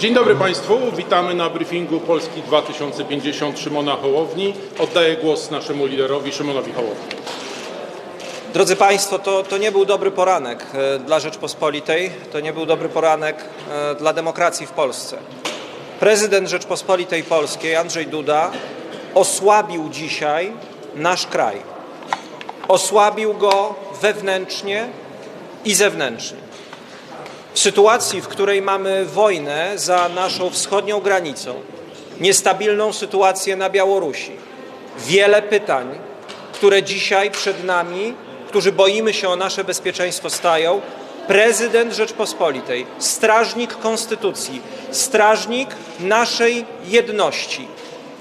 Dzień dobry Państwu, witamy na briefingu Polski 2050 Szymona Hołowni. Oddaję głos naszemu liderowi Szymonowi Hołowni. Drodzy Państwo, to, to nie był dobry poranek e, dla Rzeczpospolitej, to nie był dobry poranek e, dla demokracji w Polsce. Prezydent Rzeczpospolitej Polskiej, Andrzej Duda, osłabił dzisiaj nasz kraj. Osłabił go wewnętrznie i zewnętrznie. Sytuacji, w której mamy wojnę za naszą wschodnią granicą, niestabilną sytuację na Białorusi, wiele pytań, które dzisiaj przed nami, którzy boimy się o nasze bezpieczeństwo, stają, prezydent Rzeczpospolitej, strażnik konstytucji, strażnik naszej jedności,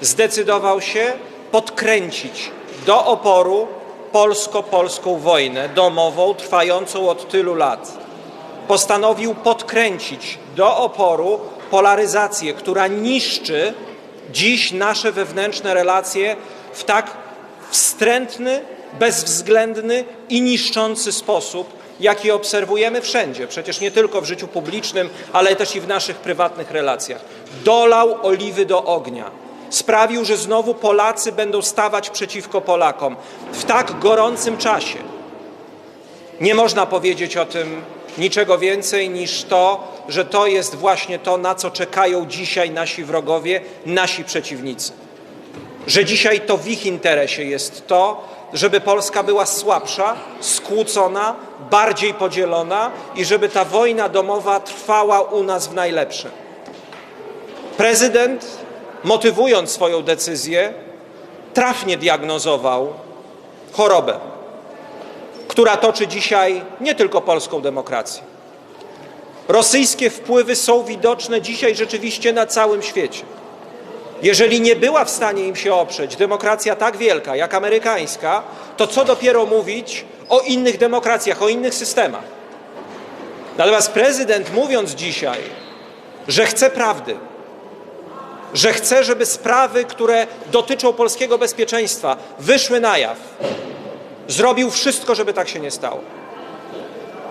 zdecydował się podkręcić do oporu polsko-polską wojnę domową trwającą od tylu lat postanowił podkręcić do oporu polaryzację, która niszczy dziś nasze wewnętrzne relacje w tak wstrętny, bezwzględny i niszczący sposób, jaki obserwujemy wszędzie, przecież nie tylko w życiu publicznym, ale też i w naszych prywatnych relacjach. Dolał oliwy do ognia. Sprawił, że znowu Polacy będą stawać przeciwko Polakom w tak gorącym czasie. Nie można powiedzieć o tym niczego więcej niż to, że to jest właśnie to, na co czekają dzisiaj nasi wrogowie, nasi przeciwnicy. Że dzisiaj to w ich interesie jest to, żeby Polska była słabsza, skłócona, bardziej podzielona i żeby ta wojna domowa trwała u nas w najlepsze. Prezydent, motywując swoją decyzję, trafnie diagnozował chorobę która toczy dzisiaj nie tylko polską demokrację. Rosyjskie wpływy są widoczne dzisiaj rzeczywiście na całym świecie. Jeżeli nie była w stanie im się oprzeć demokracja tak wielka jak amerykańska, to co dopiero mówić o innych demokracjach, o innych systemach. Natomiast prezydent, mówiąc dzisiaj, że chce prawdy, że chce, żeby sprawy, które dotyczą polskiego bezpieczeństwa, wyszły na jaw, zrobił wszystko, żeby tak się nie stało.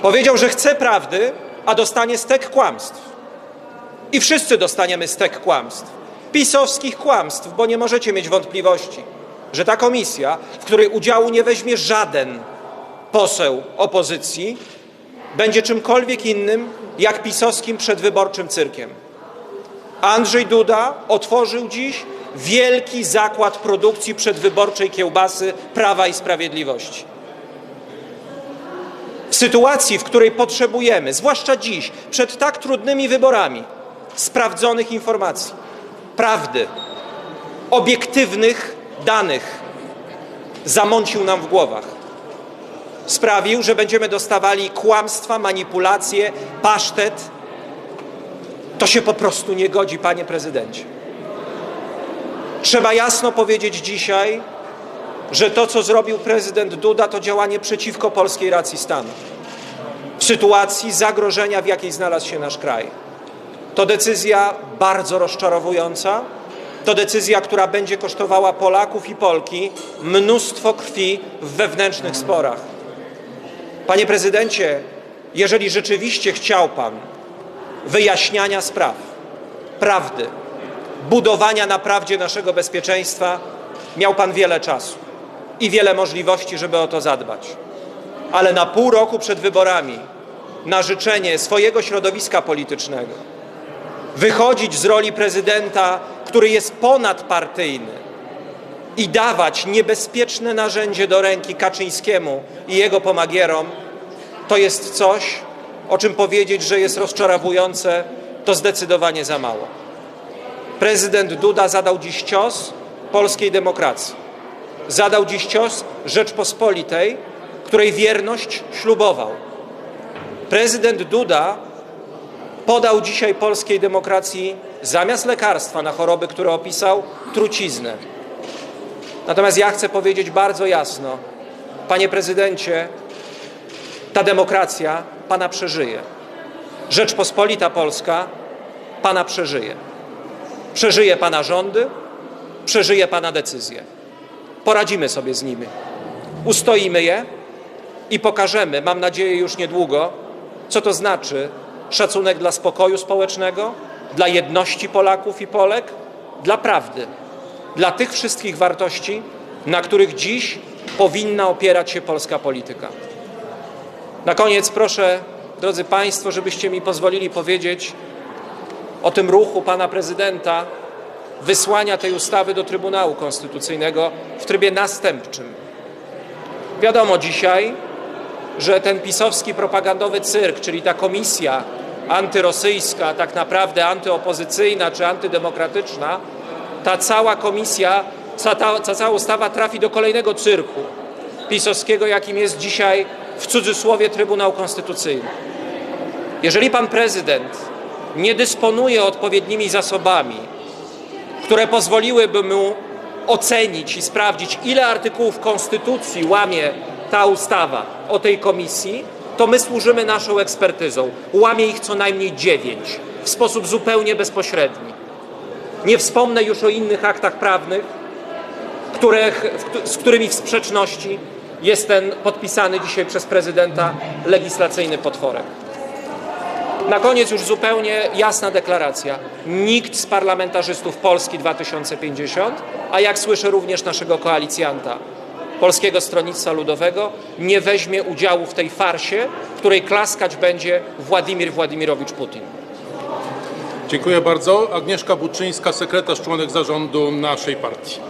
Powiedział, że chce prawdy, a dostanie stek kłamstw. I wszyscy dostaniemy stek kłamstw. Pisowskich kłamstw, bo nie możecie mieć wątpliwości, że ta komisja, w której udziału nie weźmie żaden poseł opozycji, będzie czymkolwiek innym jak pisowskim przedwyborczym cyrkiem. Andrzej Duda otworzył dziś wielki zakład produkcji przedwyborczej kiełbasy Prawa i Sprawiedliwości. W sytuacji, w której potrzebujemy, zwłaszcza dziś, przed tak trudnymi wyborami, sprawdzonych informacji, prawdy, obiektywnych danych, zamącił nam w głowach. Sprawił, że będziemy dostawali kłamstwa, manipulacje, pasztet. To się po prostu nie godzi, panie prezydencie. Trzeba jasno powiedzieć dzisiaj, że to, co zrobił prezydent Duda, to działanie przeciwko polskiej racji stanu. W sytuacji zagrożenia, w jakiej znalazł się nasz kraj. To decyzja bardzo rozczarowująca. To decyzja, która będzie kosztowała Polaków i Polki mnóstwo krwi w wewnętrznych sporach. Panie prezydencie, jeżeli rzeczywiście chciał pan wyjaśniania spraw, prawdy, budowania na prawdzie naszego bezpieczeństwa miał Pan wiele czasu i wiele możliwości, żeby o to zadbać. Ale na pół roku przed wyborami, na życzenie swojego środowiska politycznego, wychodzić z roli prezydenta, który jest ponadpartyjny i dawać niebezpieczne narzędzie do ręki Kaczyńskiemu i jego pomagierom, to jest coś, o czym powiedzieć, że jest rozczarowujące, to zdecydowanie za mało. Prezydent Duda zadał dziś cios polskiej demokracji. Zadał dziś cios Rzeczpospolitej, której wierność ślubował. Prezydent Duda podał dzisiaj polskiej demokracji zamiast lekarstwa na choroby, które opisał, truciznę. Natomiast ja chcę powiedzieć bardzo jasno, panie prezydencie, ta demokracja pana przeżyje. Rzeczpospolita Polska pana przeżyje. Przeżyje Pana rządy, przeżyje Pana decyzje. Poradzimy sobie z nimi. Ustoimy je i pokażemy, mam nadzieję już niedługo, co to znaczy szacunek dla spokoju społecznego, dla jedności Polaków i Polek, dla prawdy, dla tych wszystkich wartości, na których dziś powinna opierać się polska polityka. Na koniec proszę, drodzy Państwo, żebyście mi pozwolili powiedzieć o tym ruchu pana prezydenta wysłania tej ustawy do Trybunału Konstytucyjnego w trybie następczym. Wiadomo dzisiaj, że ten pisowski propagandowy cyrk, czyli ta komisja antyrosyjska, tak naprawdę antyopozycyjna czy antydemokratyczna, ta cała komisja, ta, ta, cała ustawa trafi do kolejnego cyrku pisowskiego, jakim jest dzisiaj w cudzysłowie Trybunał Konstytucyjny. Jeżeli pan prezydent nie dysponuje odpowiednimi zasobami, które pozwoliłyby mu ocenić i sprawdzić, ile artykułów Konstytucji łamie ta ustawa o tej komisji, to my służymy naszą ekspertyzą. Łamie ich co najmniej dziewięć w sposób zupełnie bezpośredni. Nie wspomnę już o innych aktach prawnych, których, z którymi w sprzeczności jest ten podpisany dzisiaj przez prezydenta legislacyjny potworek. Na koniec już zupełnie jasna deklaracja. Nikt z parlamentarzystów Polski 2050, a jak słyszę również naszego koalicjanta Polskiego Stronnictwa Ludowego, nie weźmie udziału w tej farsie, której klaskać będzie Władimir Władimirowicz Putin. Dziękuję bardzo. Agnieszka Buczyńska, sekretarz, członek zarządu naszej partii.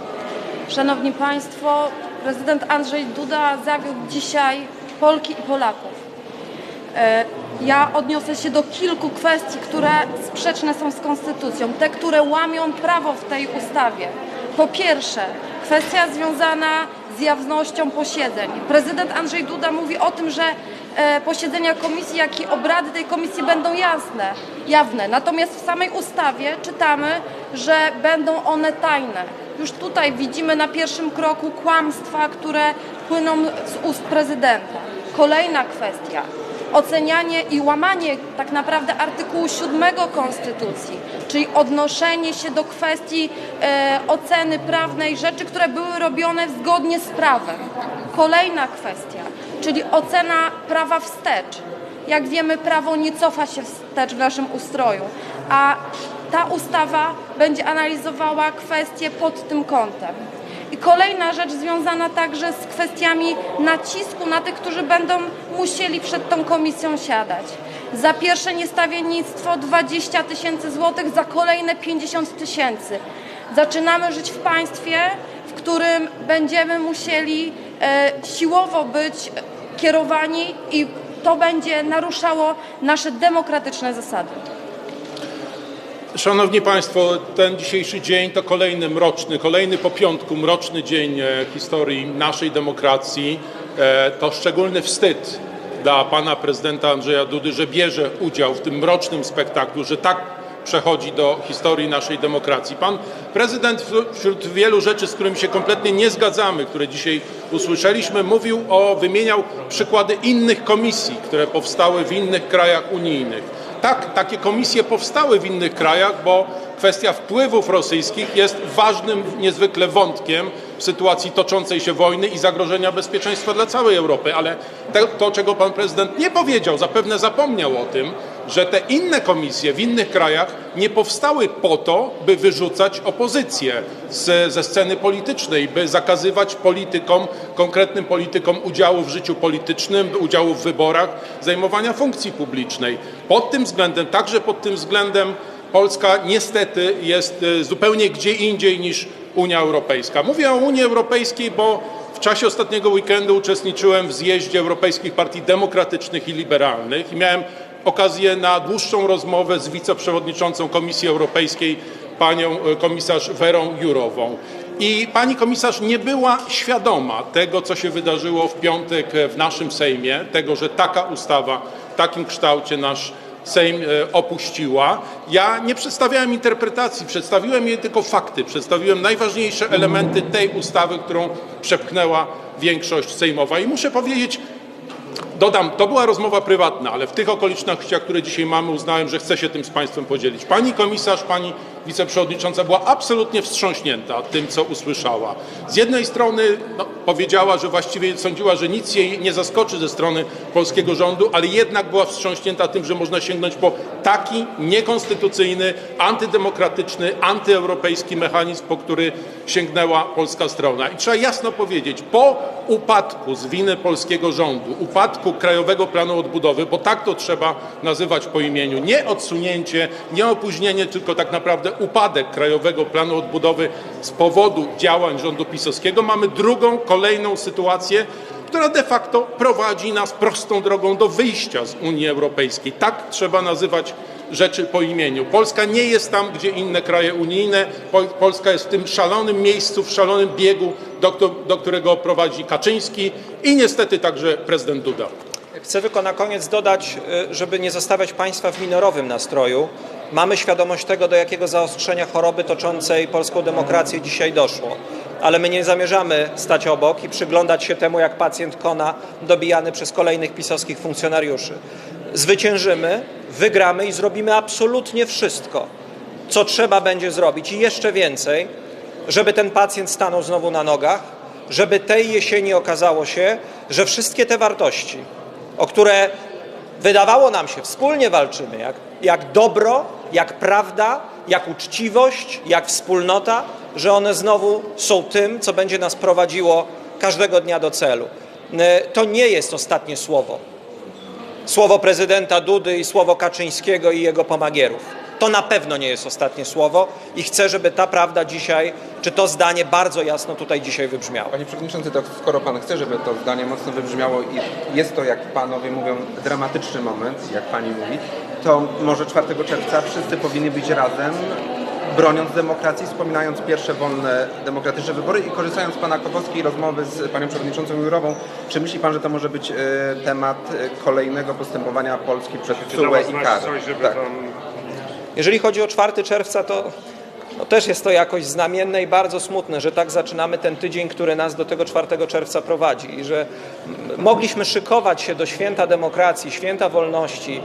Szanowni Państwo, prezydent Andrzej Duda zawiódł dzisiaj Polki i Polaków. E, Ja odniosę się do kilku kwestii, które sprzeczne są z konstytucją, te, które łamią prawo w tej ustawie. Po pierwsze, kwestia związana z jawnością posiedzeń. Prezydent Andrzej Duda mówi o tym, że e, posiedzenia komisji, jak i obrady tej komisji będą jasne, jawne. Natomiast w samej ustawie czytamy, że będą one tajne. Już tutaj widzimy na pierwszym kroku kłamstwa, które płyną z ust prezydenta. Kolejna kwestia. Ocenianie i łamanie tak naprawdę artykułu 7 Konstytucji, czyli odnoszenie się do kwestii e, oceny prawnej rzeczy, które były robione zgodnie z prawem. Kolejna kwestia, czyli ocena prawa wstecz. Jak wiemy, prawo nie cofa się wstecz w naszym ustroju, a ta ustawa będzie analizowała kwestie pod tym kątem. I kolejna rzecz związana także z kwestiami nacisku na tych, którzy będą musieli przed tą komisją siadać. Za pierwsze niestawiennictwo 20 tysięcy złotych, za kolejne 50 tysięcy. Zaczynamy żyć w państwie, w którym będziemy musieli e, siłowo być kierowani i to będzie naruszało nasze demokratyczne zasady. Szanowni Państwo, ten dzisiejszy dzień to kolejny mroczny, kolejny po piątku mroczny dzień e, historii naszej demokracji. E, To szczególny wstyd dla pana prezydenta Andrzeja Dudy, że bierze udział w tym mrocznym spektaklu, że tak przechodzi do historii naszej demokracji. Pan prezydent wśród wielu rzeczy, z którymi się kompletnie nie zgadzamy, które dzisiaj usłyszeliśmy, mówił o, wymieniał przykłady innych komisji, które powstały w innych krajach unijnych. Tak, takie komisje powstały w innych krajach, bo kwestia wpływów rosyjskich jest ważnym niezwykle wątkiem w sytuacji toczącej się wojny i zagrożenia bezpieczeństwa dla całej Europy. Ale to, czego pan prezydent nie powiedział, zapewne zapomniał o tym, że te inne komisje w innych krajach nie powstały po to, by wyrzucać opozycję z, ze sceny politycznej, by zakazywać politykom, konkretnym politykom udziału w życiu politycznym, udziału w wyborach, zajmowania funkcji publicznej. Pod tym względem, także pod tym względem Polska niestety jest e, zupełnie gdzie indziej niż Unia Europejska. Mówię o Unii Europejskiej, bo w czasie ostatniego weekendu uczestniczyłem w zjeździe Europejskich Partii Demokratycznych i Liberalnych i miałem okazję na dłuższą rozmowę z wiceprzewodniczącą Komisji Europejskiej, panią e, komisarz Werą Jurową. I pani komisarz nie była świadoma tego, co się wydarzyło w piątek e, w naszym Sejmie, tego, że taka ustawa w takim kształcie nasz Sejm e, opuściła. Ja nie przedstawiałem interpretacji, przedstawiłem jej tylko fakty, przedstawiłem najważniejsze elementy tej ustawy, którą przepchnęła większość sejmowa. I muszę powiedzieć, Dodam, to była rozmowa prywatna, ale w tych okolicznościach, które dzisiaj mamy, uznałem, że chcę się tym z Państwem podzielić. Pani komisarz, pani wiceprzewodnicząca była absolutnie wstrząśnięta tym, co usłyszała. Z jednej strony no, powiedziała, że właściwie sądziła, że nic jej nie zaskoczy ze strony polskiego rządu, ale jednak była wstrząśnięta tym, że można sięgnąć po taki niekonstytucyjny, antydemokratyczny, antyeuropejski mechanizm, po który sięgnęła polska strona. I trzeba jasno powiedzieć, po upadku z winy polskiego rządu, upadku Krajowego Planu Odbudowy, bo tak to trzeba nazywać po imieniu, nie odsunięcie, nie opóźnienie, tylko tak naprawdę upadek Krajowego Planu Odbudowy z powodu działań rządu pisowskiego, mamy drugą, kolejną sytuację, która de facto prowadzi nas prostą drogą do wyjścia z Unii Europejskiej. Tak trzeba nazywać rzeczy po imieniu. Polska nie jest tam, gdzie inne kraje unijne. Pol- Polska jest w tym szalonym miejscu, w szalonym biegu, do, do którego prowadzi Kaczyński i niestety także prezydent Duda. Chcę tylko na koniec dodać, y, żeby nie zostawiać Państwa w minorowym nastroju. Mamy świadomość tego, do jakiego zaostrzenia choroby toczącej polską demokrację dzisiaj doszło. Ale my nie zamierzamy stać obok i przyglądać się temu, jak pacjent kona dobijany przez kolejnych pisowskich funkcjonariuszy. Zwyciężymy, wygramy i zrobimy absolutnie wszystko, co trzeba będzie zrobić i jeszcze więcej, żeby ten pacjent stanął znowu na nogach, żeby tej jesieni okazało się, że wszystkie te wartości, o które wydawało nam się wspólnie walczymy, jak, jak dobro, jak prawda, jak uczciwość, jak wspólnota, że one znowu są tym, co będzie nas prowadziło każdego dnia do celu. E, To nie jest ostatnie słowo. Słowo prezydenta Dudy i słowo Kaczyńskiego i jego pomagierów. To na pewno nie jest ostatnie słowo i chcę, żeby ta prawda dzisiaj, czy to zdanie bardzo jasno tutaj dzisiaj wybrzmiało. Panie Przewodniczący, to skoro Pan chce, żeby to zdanie mocno wybrzmiało i jest to, jak Panowie mówią, dramatyczny moment, jak Pani mówi, to może 4 czerwca wszyscy powinni być razem, broniąc demokracji, wspominając pierwsze wolne, demokratyczne wybory i korzystając z Pana Kowalskiej rozmowy z Panią Przewodniczącą Jurową, czy myśli Pan, że to może być e, temat e, kolejnego postępowania Polski przed TSUE i KAR? coś, żeby Tak. tam... Jeżeli chodzi o 4 czerwca, to no też jest to jakoś znamienne i bardzo smutne, że tak zaczynamy ten tydzień, który nas do tego 4 czerwca prowadzi i że mogliśmy szykować się do święta demokracji, święta wolności,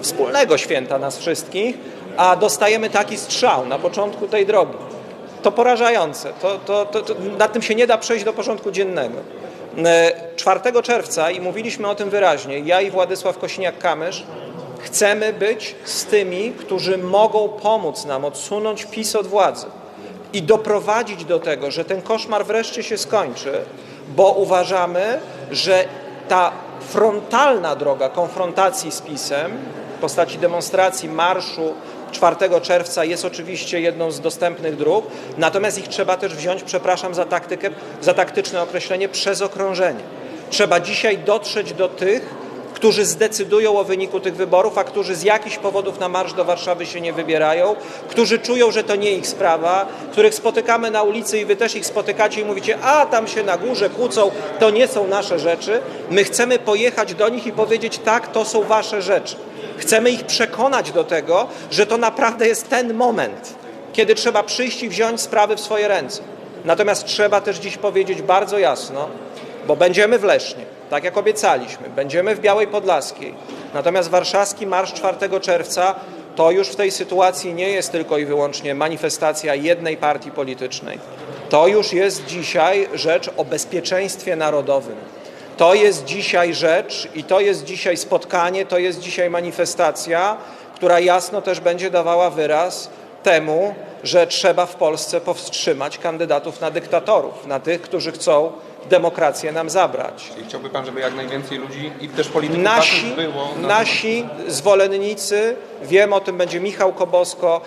wspólnego święta nas wszystkich, a dostajemy taki strzał na początku tej drogi. To porażające. To, to, to, to, nad tym się nie da przejść do porządku dziennego. E, 4 czerwca, i mówiliśmy o tym wyraźnie, ja i Władysław Kosiniak-Kamysz, chcemy być z tymi, którzy mogą pomóc nam odsunąć PiS od władzy i doprowadzić do tego, że ten koszmar wreszcie się skończy, bo uważamy, że ta frontalna droga konfrontacji z PiSem w postaci demonstracji, marszu 4 czerwca jest oczywiście jedną z dostępnych dróg, natomiast ich trzeba też wziąć, przepraszam za taktykę, za taktyczne określenie, przez okrążenie. Trzeba dzisiaj dotrzeć do tych, którzy zdecydują o wyniku tych wyborów, a którzy z jakichś powodów na marsz do Warszawy się nie wybierają, którzy czują, że to nie ich sprawa, których spotykamy na ulicy i wy też ich spotykacie i mówicie, a tam się na górze kłócą, to nie są nasze rzeczy. My chcemy pojechać do nich i powiedzieć, tak, to są wasze rzeczy. Chcemy ich przekonać do tego, że to naprawdę jest ten moment, kiedy trzeba przyjść i wziąć sprawy w swoje ręce. Natomiast trzeba też dziś powiedzieć bardzo jasno, bo będziemy w Lesznie, tak jak obiecaliśmy, będziemy w Białej Podlaskiej. Natomiast warszawski Marsz 4 czerwca to już w tej sytuacji nie jest tylko i wyłącznie manifestacja jednej partii politycznej. To już jest dzisiaj rzecz o bezpieczeństwie narodowym. To jest dzisiaj rzecz i to jest dzisiaj spotkanie, to jest dzisiaj manifestacja, która jasno też będzie dawała wyraz temu, że trzeba w Polsce powstrzymać kandydatów na dyktatorów, na tych, którzy chcą demokrację nam zabrać. I chciałby Pan, żeby jak najwięcej ludzi i też polityków Nasi, było na nasi zwolennicy, wiem o tym, będzie Michał Kobosko,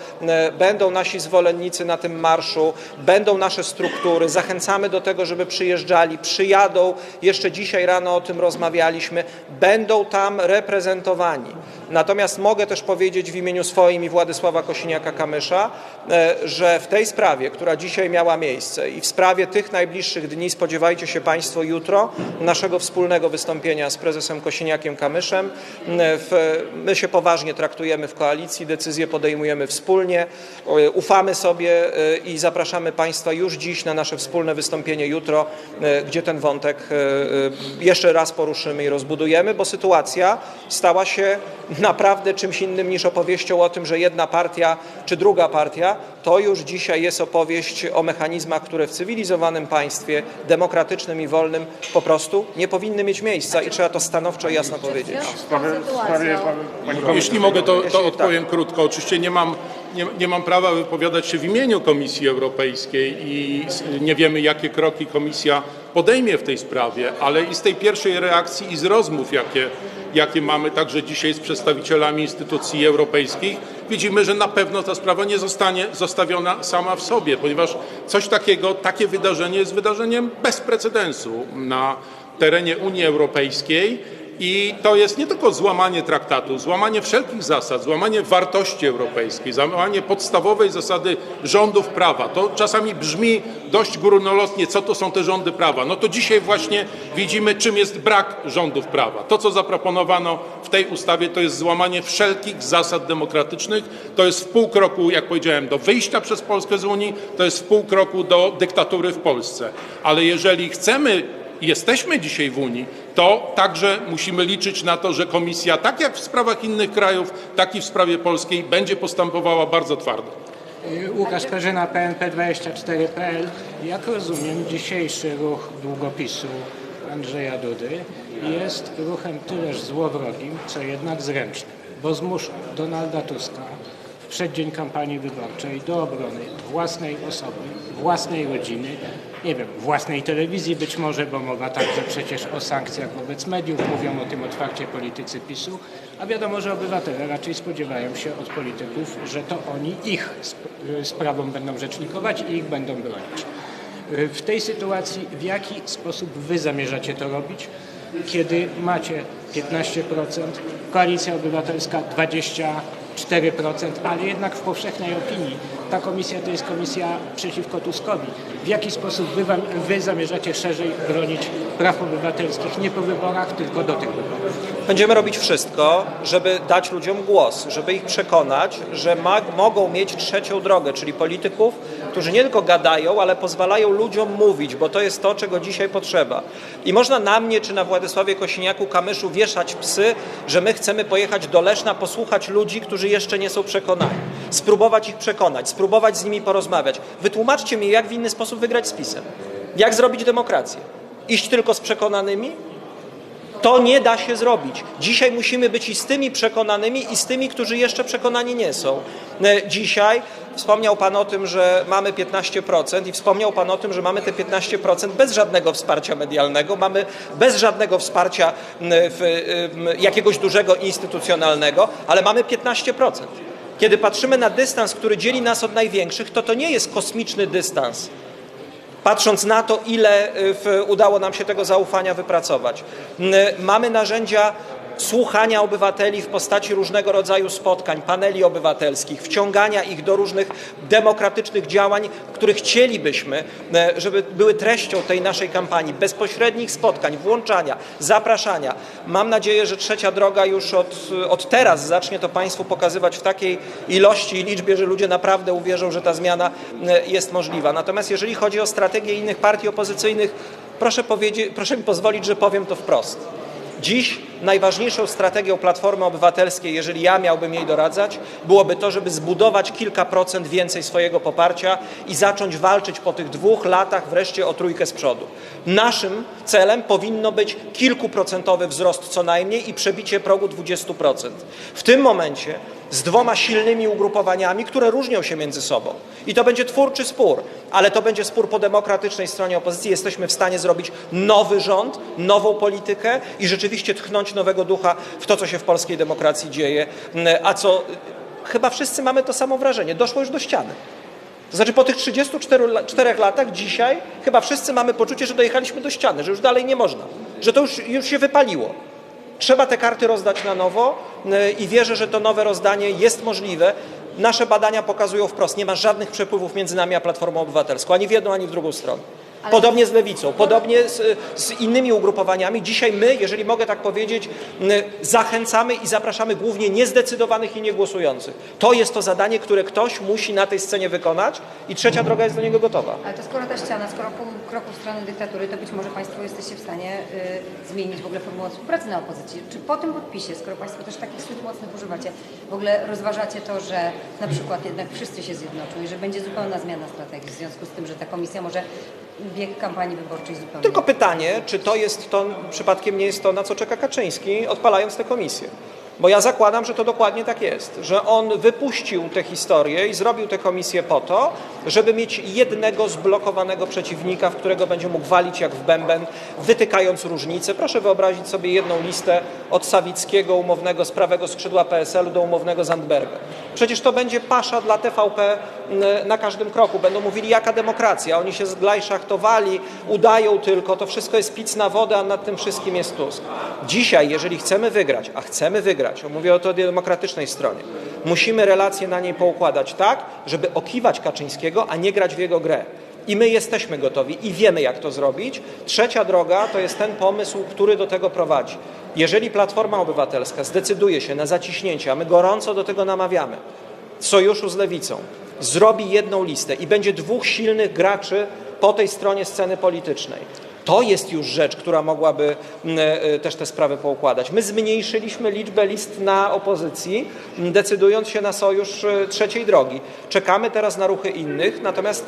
będą nasi zwolennicy na tym marszu, będą nasze struktury. Zachęcamy do tego, żeby przyjeżdżali, przyjadą. Jeszcze dzisiaj rano o tym rozmawialiśmy. Będą tam reprezentowani. Natomiast mogę też powiedzieć w imieniu swoim i Władysława Kosiniaka-Kamysza, e, że w tej sprawie, która dzisiaj miała miejsce i w sprawie tych najbliższych dni, spodziewajcie się Państwo jutro naszego wspólnego wystąpienia z prezesem Kosiniakiem-Kamyszem. My się poważnie traktujemy w koalicji, decyzje podejmujemy wspólnie, e, ufamy sobie e, i zapraszamy Państwa już dziś na nasze wspólne wystąpienie jutro, e, gdzie ten wątek jeszcze raz poruszymy i rozbudujemy, bo sytuacja stała się naprawdę czymś innym niż opowieścią o tym, że jedna partia czy druga partia to już dzisiaj jest opowieść o mechanizmach, które w cywilizowanym państwie, demokratycznym i wolnym po prostu nie powinny mieć miejsca i trzeba to stanowczo i jasno powiedzieć. Jeśli mogę, to, to odpowiem krótko. Oczywiście nie mam, nie, nie mam prawa wypowiadać się w imieniu Komisji Europejskiej i nie wiemy, jakie kroki Komisja podejmie w tej sprawie, ale i z tej pierwszej reakcji i z rozmów, jakie, jakie mamy także dzisiaj z przedstawicielami instytucji europejskich, widzimy, że na pewno ta sprawa nie zostanie zostawiona sama w sobie, ponieważ coś takiego, takie wydarzenie jest wydarzeniem bez precedensu na terenie Unii Europejskiej. I to jest nie tylko złamanie traktatu, złamanie wszelkich zasad, złamanie wartości europejskiej, złamanie podstawowej zasady rządów prawa. To czasami brzmi dość górnolotnie, co to są te rządy prawa. No to dzisiaj właśnie widzimy, czym jest brak rządów prawa. To, co zaproponowano w tej ustawie, to jest złamanie wszelkich zasad demokratycznych. To jest w pół kroku, jak powiedziałem, do wyjścia przez Polskę z Unii, to jest w pół kroku do dyktatury w Polsce. Ale jeżeli chcemy jesteśmy dzisiaj w Unii, to także musimy liczyć na to, że Komisja, tak jak w sprawach innych krajów, tak i w sprawie polskiej, będzie postępowała bardzo twardo. Łukasz Perzyna, PNP24.pl. Jak rozumiem, dzisiejszy ruch długopisu Andrzeja Dudy jest ruchem tyleż złowrogim, co jednak zręcznym, bo zmusza Donalda Tuska w przeddzień kampanii wyborczej do obrony własnej osoby, własnej rodziny, nie wiem, własnej telewizji być może, bo mowa także przecież o sankcjach wobec mediów, mówią o tym otwarcie politycy PiSu, a wiadomo, że obywatele raczej spodziewają się od polityków, że to oni ich sp- sprawą będą rzecznikować i ich będą bronić. W tej sytuacji w jaki sposób wy zamierzacie to robić, kiedy macie 15%, Koalicja Obywatelska 24%, ale jednak w powszechnej opinii ta komisja to jest komisja przeciwko Tuskowi. W jaki sposób wy, wy zamierzacie szerzej bronić praw obywatelskich nie po wyborach, tylko do tych wyborów? Będziemy robić wszystko, żeby dać ludziom głos, żeby ich przekonać, że ma, mogą mieć trzecią drogę, czyli polityków, którzy nie tylko gadają, ale pozwalają ludziom mówić, bo to jest to, czego dzisiaj potrzeba. I można na mnie czy na Władysławie Kosiniaku-Kamyszu wieszać psy, że my chcemy pojechać do Leszna, posłuchać ludzi, którzy jeszcze nie są przekonani, spróbować ich przekonać, spróbować z nimi porozmawiać. Wytłumaczcie mi, jak w inny sposób wygrać z PiSem. Jak zrobić demokrację? Iść tylko z przekonanymi? To nie da się zrobić. Dzisiaj musimy być i z tymi przekonanymi, i z tymi, którzy jeszcze przekonani nie są. E, Dzisiaj wspomniał Pan o tym, że mamy 15% i wspomniał Pan o tym, że mamy te 15% bez żadnego wsparcia medialnego, mamy bez żadnego wsparcia jakiegoś dużego instytucjonalnego, ale mamy 15%. Kiedy patrzymy na dystans, który dzieli nas od największych, to to nie jest kosmiczny dystans patrząc na to, ile y, udało nam się tego zaufania wypracować. N- Mamy narzędzia słuchania obywateli w postaci różnego rodzaju spotkań, paneli obywatelskich, wciągania ich do różnych demokratycznych działań, które chcielibyśmy, e, żeby były treścią tej naszej kampanii, bezpośrednich spotkań, włączania, zapraszania. Mam nadzieję, że trzecia droga już od, od teraz zacznie to Państwu pokazywać w takiej ilości i liczbie, że ludzie naprawdę uwierzą, że ta zmiana e, jest możliwa. Natomiast jeżeli chodzi o strategię innych partii opozycyjnych, proszę, proszę mi pozwolić, że powiem to wprost. Dziś najważniejszą strategią Platformy Obywatelskiej, jeżeli ja miałbym jej doradzać, byłoby to, żeby zbudować kilka procent więcej swojego poparcia i zacząć walczyć po tych dwóch latach wreszcie o trójkę z przodu. Naszym celem powinno być kilkuprocentowy wzrost co najmniej i przebicie progu 20%. W tym momencie z dwoma silnymi ugrupowaniami, które różnią się między sobą. I to będzie twórczy spór, ale to będzie spór po demokratycznej stronie opozycji. Jesteśmy w stanie zrobić nowy rząd, nową politykę i rzeczywiście tchnąć nowego ducha w to, co się w polskiej demokracji dzieje, a co chyba wszyscy mamy to samo wrażenie. Doszło już do ściany. To znaczy po tych 34 la- czterech latach dzisiaj chyba wszyscy mamy poczucie, że dojechaliśmy do ściany, że już dalej nie można, że to już, już się wypaliło. Trzeba te karty rozdać na nowo y, i wierzę, że to nowe rozdanie jest możliwe. Nasze badania pokazują wprost, nie ma żadnych przepływów między nami a Platformą Obywatelską, ani w jedną, ani w drugą stronę. Podobnie z lewicą, podobnie z, z innymi ugrupowaniami. Dzisiaj my, jeżeli mogę tak powiedzieć, zachęcamy i zapraszamy głównie niezdecydowanych i niegłosujących. To jest to zadanie, które ktoś musi na tej scenie wykonać i trzecia droga jest do niego gotowa. Ale to skoro ta ściana, skoro pół kroku w stronę dyktatury, to być może Państwo jesteście w stanie y, zmienić w ogóle formułę współpracy na opozycji. Czy po tym podpisie, skoro Państwo też takich słów mocnych używacie, w ogóle rozważacie to, że na przykład jednak wszyscy się zjednoczą i że będzie zupełna zmiana strategii w związku z tym, że ta komisja może bieg kampanii wyborczej zupełnie... Tylko pytanie, czy to jest to, przypadkiem nie jest to, na co czeka Kaczyński, odpalając tę komisję. Bo ja zakładam, że to dokładnie tak jest, że on wypuścił tę historię i zrobił tę komisję po to, żeby mieć jednego zblokowanego przeciwnika, w którego będzie mógł walić jak w bęben, wytykając różnice. Proszę wyobrazić sobie jedną listę od Sawickiego, umownego z prawego skrzydła PSL-u do umownego Zandberga. Przecież to będzie pasza dla TVP n- na każdym kroku. Będą mówili, jaka demokracja. Oni się zglajszachtowali, udają tylko. To wszystko jest pic na wodę, a nad tym wszystkim jest Tusk. Dzisiaj, jeżeli chcemy wygrać, a chcemy wygrać, mówię o to demokratycznej stronie, musimy relacje na niej poukładać tak, żeby okiwać Kaczyńskiego, a nie grać w jego grę. I my jesteśmy gotowi i wiemy, jak to zrobić. Trzecia droga to jest ten pomysł, który do tego prowadzi. Jeżeli Platforma Obywatelska zdecyduje się na zaciśnięcie, a my gorąco do tego namawiamy, sojuszu z lewicą, zrobi jedną listę i będzie dwóch silnych graczy po tej stronie sceny politycznej. To jest już rzecz, która mogłaby m, e, też te sprawy poukładać. My zmniejszyliśmy liczbę list na opozycji, m, decydując się na sojusz e, trzeciej drogi. Czekamy teraz na ruchy innych, natomiast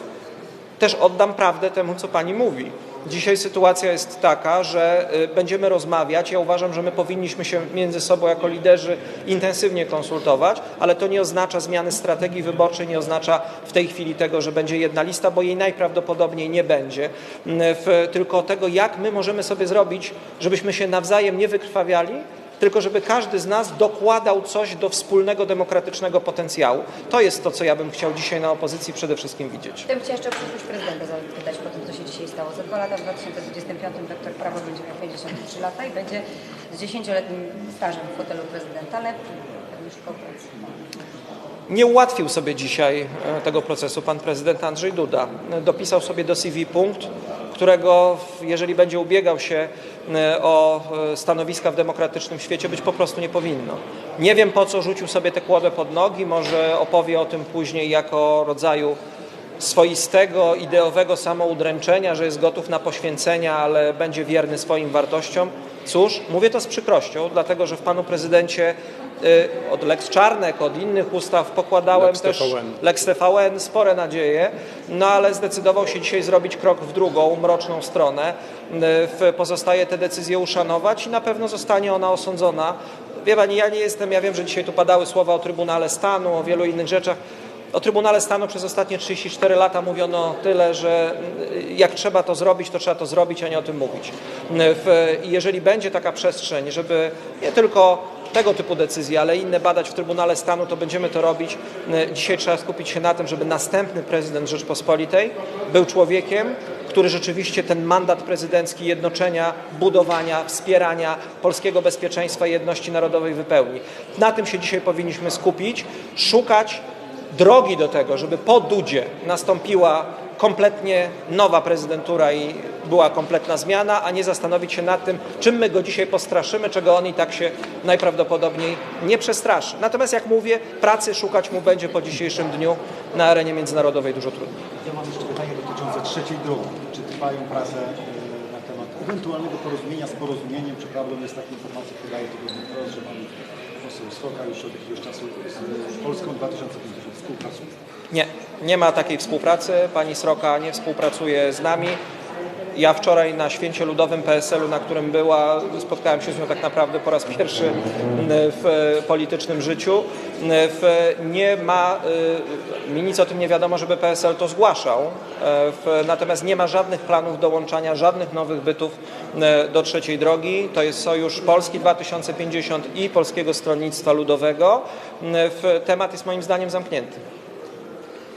też oddam prawdę temu, co pani mówi. Dzisiaj sytuacja jest taka, że y, będziemy rozmawiać. Ja uważam, że my powinniśmy się między sobą jako liderzy intensywnie konsultować, ale to nie oznacza zmiany strategii wyborczej, nie oznacza w tej chwili tego, że będzie jedna lista, bo jej najprawdopodobniej nie będzie. Mm, W, tylko tego, jak my możemy sobie zrobić, żebyśmy się nawzajem nie wykrwawiali, tylko żeby każdy z nas dokładał coś do wspólnego demokratycznego potencjału. To jest to, co ja bym chciał dzisiaj na opozycji przede wszystkim widzieć. Ja bym chciała jeszcze o przyszłość prezydenta zapytać po tym, co się dzisiaj stało. Za dwa lata, w 2025 doktor prawa będzie miał 53 lata i będzie z 10-letnim stażem w fotelu prezydenta, ale pewnie już konkurencji. Nie ułatwił sobie dzisiaj e, tego procesu pan prezydent Andrzej Duda. Dopisał sobie do CV punkt, którego, jeżeli będzie ubiegał się e, o e, stanowiska w demokratycznym świecie, być po prostu nie powinno. Nie wiem po co rzucił sobie tę kłodę pod nogi, może opowie o tym później jako rodzaju swoistego, ideowego samoudręczenia, że jest gotów na poświęcenia, ale będzie wierny swoim wartościom. Cóż, mówię to z przykrością, dlatego że w panu prezydencie y, od Lex Czarnek, od innych ustaw pokładałem Lex też TVN. Lex TVN, spore nadzieje, no ale zdecydował się dzisiaj zrobić krok w drugą, mroczną stronę. Y, Pozostaje te decyzje uszanować i na pewno zostanie ona osądzona. Wie pani, ja nie jestem, ja wiem, że dzisiaj tu padały słowa o Trybunale Stanu, o wielu innych rzeczach. O Trybunale Stanu przez ostatnie 34 lata mówiono tyle, że y, jak trzeba to zrobić, to trzeba to zrobić, a nie o tym mówić. Y, jeżeli będzie taka przestrzeń, żeby nie tylko tego typu decyzje, ale inne badać w Trybunale Stanu, to będziemy to robić. Y, Dzisiaj trzeba skupić się na tym, żeby następny prezydent Rzeczpospolitej był człowiekiem, który rzeczywiście ten mandat prezydencki jednoczenia, budowania, wspierania polskiego bezpieczeństwa i jedności narodowej wypełni. Na tym się dzisiaj powinniśmy skupić, szukać drogi do tego, żeby po Dudzie nastąpiła kompletnie nowa prezydentura i była kompletna zmiana, a nie zastanowić się nad tym, czym my go dzisiaj postraszymy, czego on i tak się najprawdopodobniej nie przestraszy. Natomiast jak mówię, pracy szukać mu będzie po dzisiejszym dniu na arenie międzynarodowej dużo trudniej. Ja mam jeszcze pytanie dotyczące trzeciej drogi. Czy trwają prace e, na temat ewentualnego porozumienia z porozumieniem? Czy prawdą jest taka informacja, podaje tygodnik wprost, że pan już od jakiegoś czasu z Polską 2050 współpracuje? Nie, nie ma takiej współpracy. Pani Sroka nie współpracuje z nami. Ja wczoraj na święcie ludowym PSL-u, na którym była, spotkałem się z nią tak naprawdę po raz pierwszy m, w politycznym życiu. M, W, nie ma, y, mi nic o tym nie wiadomo, żeby PSL to zgłaszał. E, natomiast nie ma żadnych planów dołączania, żadnych nowych bytów m, do trzeciej drogi. To jest Sojusz Polski 2050 i Polskiego Stronnictwa Ludowego. Temat jest moim zdaniem zamknięty.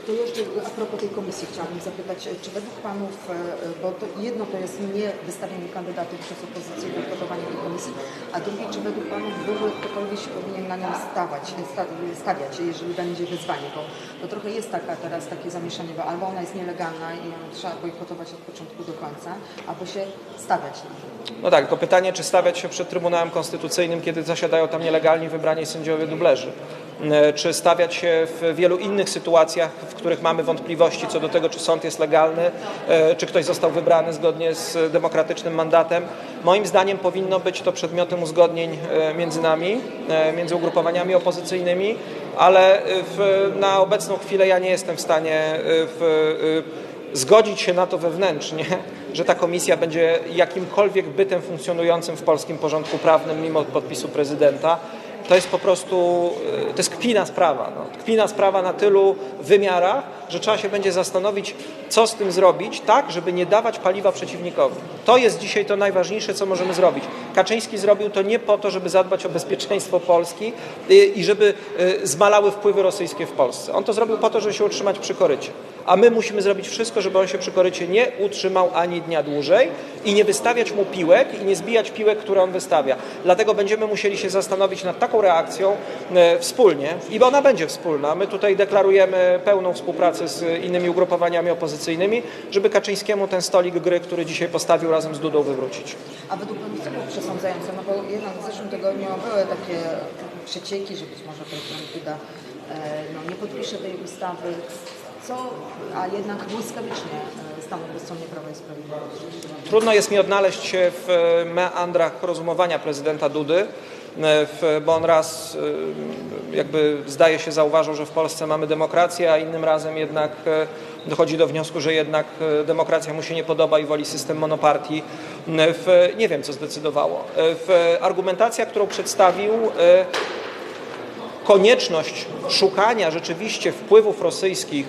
To jeszcze a propos tej komisji chciałabym zapytać, czy według Panów, e, bo to jedno to jest nie wystawienie kandydatów przez opozycję i bojkotowanie tej komisji, a drugie, czy według Panów w ogóle ktokolwiek się powinien na nią stawać, sta- stawiać, jeżeli będzie wyzwanie, bo to trochę jest taka teraz takie zamieszanie, bo albo ona jest nielegalna i ją trzeba bojkotować od początku do końca, albo się stawiać na nią. No tak, tylko pytanie, czy stawiać się przed Trybunałem Konstytucyjnym, kiedy zasiadają tam nielegalni wybrani sędziowie dublerzy? E, Czy stawiać się w wielu innych sytuacjach, w których mamy wątpliwości co do tego, czy sąd jest legalny, e, czy ktoś został wybrany zgodnie z demokratycznym mandatem? Moim zdaniem powinno być to przedmiotem uzgodnień e, między nami, między ugrupowaniami opozycyjnymi, ale w, na obecną chwilę ja nie jestem w stanie w, zgodzić się na to wewnętrznie, że ta komisja będzie jakimkolwiek bytem funkcjonującym w polskim porządku prawnym mimo podpisu prezydenta. To jest po prostu, y, to jest kpina sprawa. No. Kpina sprawa na tylu wymiarach, że trzeba się będzie zastanowić, co z tym zrobić, tak, żeby nie dawać paliwa przeciwnikowi. To jest dzisiaj to najważniejsze, co możemy zrobić. Kaczyński zrobił to nie po to, żeby zadbać o bezpieczeństwo Polski y, i żeby y, zmalały wpływy rosyjskie w Polsce. On to zrobił po to, żeby się utrzymać przy korycie. A my musimy zrobić wszystko, żeby on się przy korycie nie utrzymał ani dnia dłużej i nie wystawiać mu piłek i nie zbijać piłek, które on wystawia. Dlatego będziemy musieli się zastanowić nad taką reakcją e, wspólnie i ona będzie wspólna. My tutaj deklarujemy pełną współpracę z innymi ugrupowaniami opozycyjnymi, żeby Kaczyńskiemu ten stolik gry, który dzisiaj postawił razem z Dudą wywrócić. A według Panów co było przesądzające? No bo jednak w zeszłym tygodniu były takie przecieki, że być może prezydent Duda e, no, nie podpisze tej ustawy, co, a jednak błyskawicznie e, stanął po stronie Prawa i Sprawiedliwości. Trudno jest mi odnaleźć się w e, meandrach rozumowania prezydenta Dudy, e, bo on raz jakby zdaje się zauważył, że w Polsce mamy demokrację, a innym razem jednak dochodzi do wniosku, że jednak demokracja mu się nie podoba i woli system monopartii. Nie wiem, co zdecydowało. Argumentacja, którą przedstawił, konieczność szukania rzeczywiście wpływów rosyjskich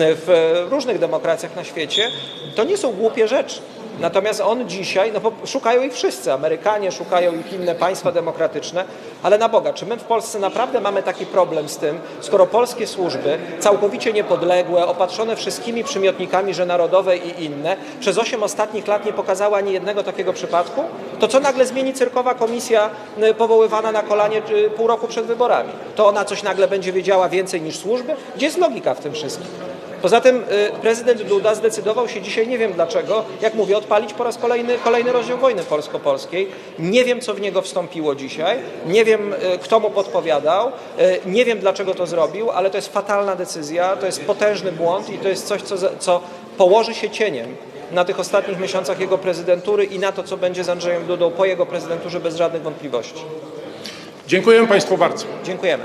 w różnych demokracjach na świecie, to nie są głupie rzeczy. Natomiast on dzisiaj, no szukają ich wszyscy, Amerykanie, szukają ich inne państwa demokratyczne, ale na Boga, czy my w Polsce naprawdę mamy taki problem z tym, skoro polskie służby, całkowicie niepodległe, opatrzone wszystkimi przymiotnikami, że narodowe i inne, przez 8 ostatnich lat nie pokazały ani jednego takiego przypadku, to co nagle zmieni cyrkowa komisja y, powoływana na kolanie y, pół roku przed wyborami? To ona coś nagle będzie wiedziała więcej niż służby? Gdzie jest logika w tym wszystkim? Poza tym y, prezydent Duda zdecydował się dzisiaj, nie wiem dlaczego, jak mówię, odpalić po raz kolejny, kolejny rozdział wojny polsko-polskiej. Nie wiem, co w niego wstąpiło dzisiaj, nie wiem, y, kto mu podpowiadał, y, nie wiem, dlaczego to zrobił, ale to jest fatalna decyzja, to jest potężny błąd i to jest coś, co, co położy się cieniem na tych ostatnich miesiącach jego prezydentury i na to, co będzie z Andrzejem Dudą po jego prezydenturze bez żadnych wątpliwości. Dziękuję Państwu bardzo. Dziękujemy.